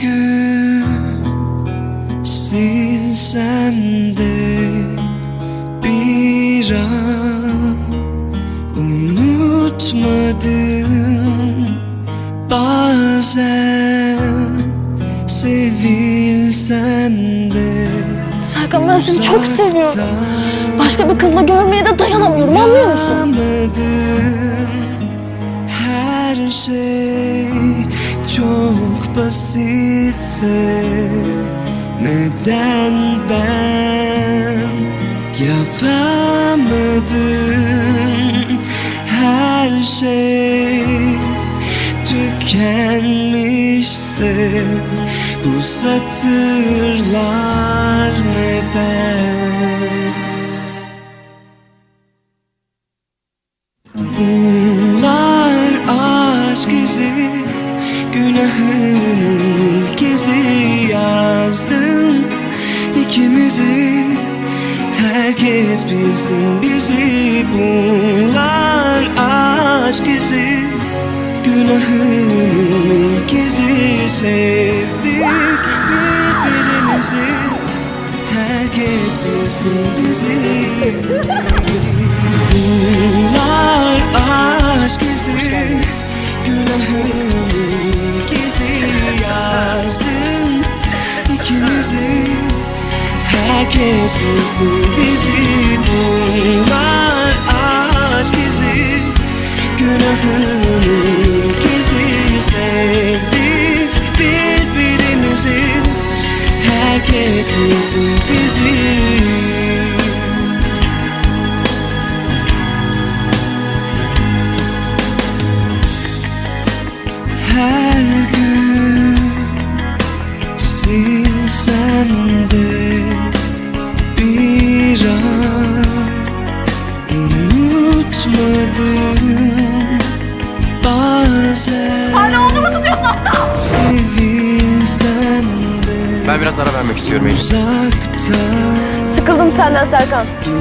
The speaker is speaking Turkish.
gün silsem de bir an unutmadım bazen sevilsen de Serkan ben seni çok seviyorum. Başka bir kızla görmeye de dayanamıyorum anlıyor musun? Her şey çok basitse neden ben yapamadım? Her şey tükenmişse bu satırlar neden? Bunlar aşk izi Günahının ilk izi yazdım. İkimizi Herkes bilsin bizi Bunlar aşk izi Günahının ilk izi Sevdik birbirimizi. Herkes bilsin bizi. Bunlar aşk izi Günahımın ikimizi Herkes bilsin bizi. Bunlar aşk izi. Günahımın izi Sevdik birbirimizi. Herkes bilsin bizi. Her gün de bir an unutmadım bazen Hala onu mu tutuyorsun aptal? sevilsem de Ben biraz ara vermek istiyorum Eylül. Sıkıldım senden Serkan. Şey